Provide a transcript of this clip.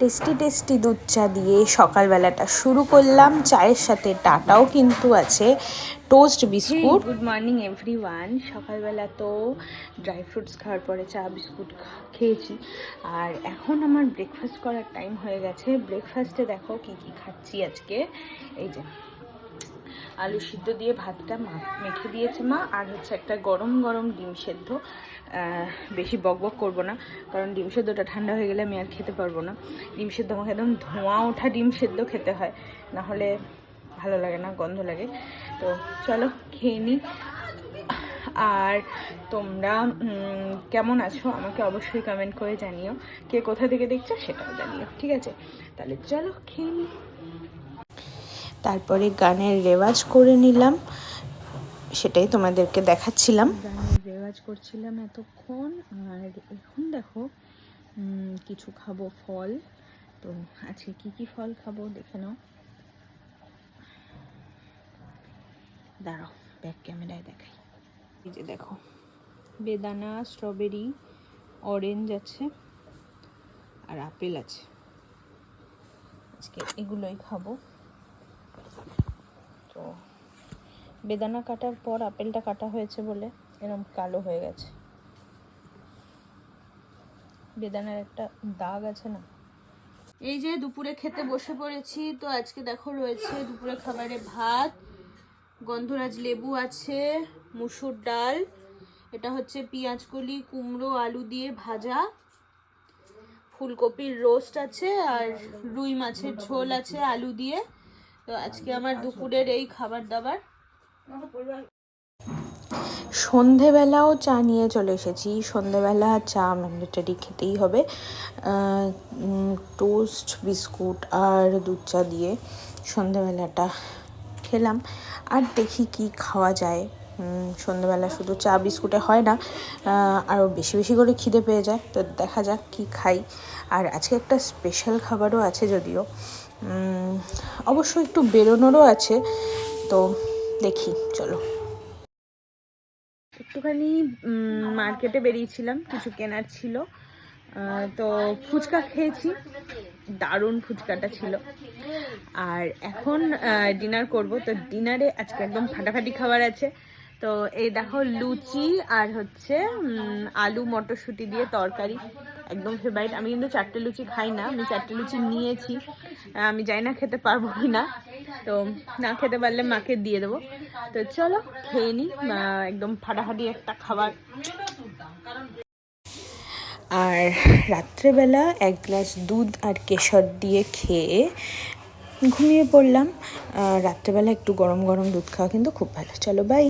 Tasty tasty দুধ চা দিয়ে সকালবেলাটা শুরু করলাম। চায়ের সাথে টাটাও কিন্তু আছে। Toast biscuit. Good morning everyone সকালবেলা তো ড্রাই ফ্রুটস খাওয়ার পরে চা, বিস্কুট খেয়েছি। আর এখন আমার ব্রেকফাস্ট করার টাইম হয়ে গেছে। ব্রেকফাস্টে দেখো কি কি খাচ্ছি আজকে। এই যে আলু সিদ্ধ দিয়ে ভাতটা মেখে দিয়েছে মা, আর হচ্ছে একটা গরম গরম ডিম সেদ্ধ। বেশি বক বক করব না, কারণ ডিম সেদ্ধটা ঠান্ডা হয়ে গেলে আমি আর খেতে পারব না। ডিম সেদ্ধ আমাকে একদম ধোঁয়া ওঠা ডিম সেদ্ধ খেতে হয় না হলে ভালো লাগে না, গন্ধ লাগে। তো চলো খেয়ে নিই আর তোমরা কেমন আছো? আমাকে অবশ্যই কমেন্ট করে জানিও। কে কোথা থেকে দেখছ সেটাও জানিও, ঠিক আছে? তাহলে চলো খেয়ে নিই তারপরে গানের রেওয়াজ করে নিলাম। সেটাই তোমাদেরকে দেখাচ্ছিলাম। গানের রেওয়াজ করছিলাম এতক্ষণ। আর এখন দেখো কিছু খাব ফল। তো আজকে কি কি ফল খাব দেখে নাও। দাঁড়াও ব্যাক ক্যামেরায় দেখাই। এই যে দেখো, বেদানা স্ট্রবেরি অরেঞ্জ আছে আর আপেল আছে। আজকে এগুলোই খাব। তো বেদানা কাটার পর আপেলটা কাটা হয়েছে বলে এরকম কালো হয়ে গেছে। বেদানার একটা দাগ আছে না? এই যে দুপুরে খেতে বসে পড়েছি, তো আজকে দেখো রয়েছে দুপুরে খাবারে ভাত, গন্ধরাজ লেবু আছে, মুসুর ডাল, এটা হচ্ছে পেঁয়াজ কলি, কুমড়ো, আলু দিয়ে ভাজা, ফুলকপির রোস্ট আছে আর রুই মাছের ঝোল আছে আলু দিয়ে। তো আজকে আমার দুপুরের এই খাবার দাবার সন্ধেবেলাও চা নিয়ে চলে এসেছি। সন্ধেবেলা চা ম্যান্ডেটারি খেতেই হবে। টোস্ট বিস্কুট আর দুধ চা দিয়ে সন্ধেবেলাটা খেলাম। আর দেখি কি খাওয়া যায়। উম, সন্ধেবেলা শুধু চা বিস্কুটে হয় না আরও বেশি বেশি করে খিদে পেয়ে যায়। তো দেখা যাক কি খাই। আর আজকে একটা স্পেশাল খাবারও আছে যদিও। অবশ্য একটু বেরোনোরও আছে। তো দেখি চলো। একটুখানি মার্কেটে বেরিয়েছিলাম কিছু কেনার ছিল। তো ফুচকা খেয়েছি। দারুণ ফুচকাটা ছিল। আর এখন ডিনার করব। তো ডিনারে আজকে একদম ফাটাফাটি খাবার আছে। তো এই দেখো লুচি আর হচ্ছে আলু মটরশুঁটি দিয়ে তরকারি। একদম ফেভারিট আমি কিন্তু চারটে লুচি খাই না। আমি চারটে লুচি নিয়েছি। আমি যাই না খেতে পারব কি না তো না খেতে পারলে মাকে দিয়ে দেবো। তো চলো, খেয়ে নিই একদম ফাটাফাটি একটা খাবার। আর রাত্রেবেলা এক গ্লাস দুধ আর কেশর দিয়ে খেয়ে ঘুমিয়ে পড়লাম। রাত্রেবেলা একটু গরম গরম দুধ খাওয়া কিন্তু খুব ভালো। চলো বাই